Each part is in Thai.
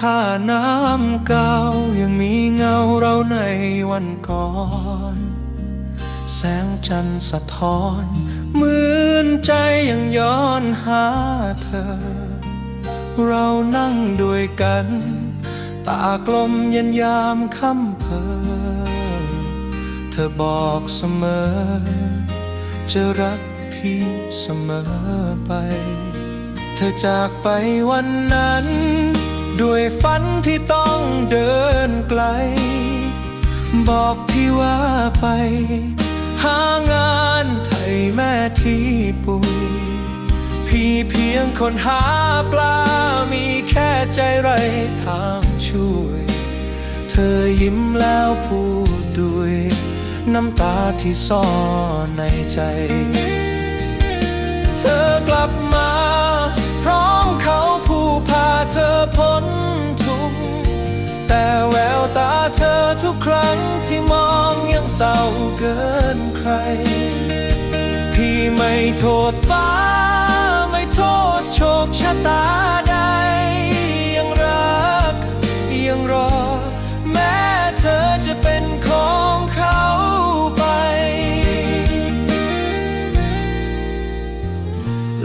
ท่าน้ำเก่ายังมีเงาเราในวันก่อน แสงจันทร์สะท้อนเหมือนใจยังย้อนหาเธอ เรานั่งด้วยกัน ตากลมเย็นยามค่ำเพอ เธอบอกเสมอ จะรักพี่เสมอไป เธอจากไปวันนั้น ด้วยฝันที่ต้องเดินไกล บอกพี่ว่าไป หางานไทยแม่ที่ปุยพี่เพียงคนหาปลา มีแค่ใจไรทางช่วย เธอยิ้มแล้วพูดด้วย น้ำตาที่ซ่อนในใจ เธอกลับ ทุกครั้งที่มองยังเศร้าเกินใคร พี่ไม่โทษฟ้า ไม่โทษโชคชะตาใด ยังรัก ยังรอ แม้เธอจะเป็นของเขาไป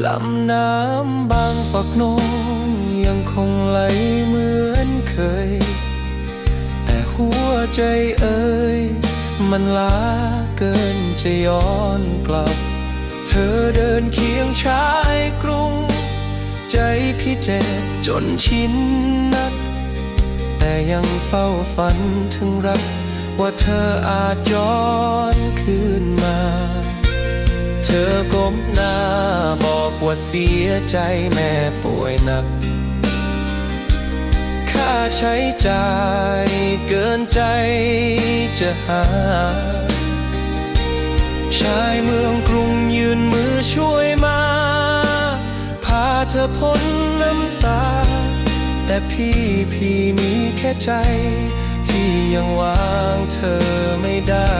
ลำน้ำบางปากนงยังคงไหลเหมือน ใจเอ่ยมันล้าเกินจะย้อนกลับ เธอเดินเคียงชายกรุง ใจพี่เจ็บจนชินนัก แต่ยังเฝ้าฝันถึงรัก ว่าเธออาจย้อนคืนมา เธอก้มหน้าบอกว่าเสียใจแม่ป่วยหนัก ค่าใช้จ่ายเกินใจจะหา ชายเมืองกรุงยืนมือช่วยมา พาเธอพ้นน้ำตา แต่พี่พี่มีแค่ใจ ที่ยังวางเธอไม่ได้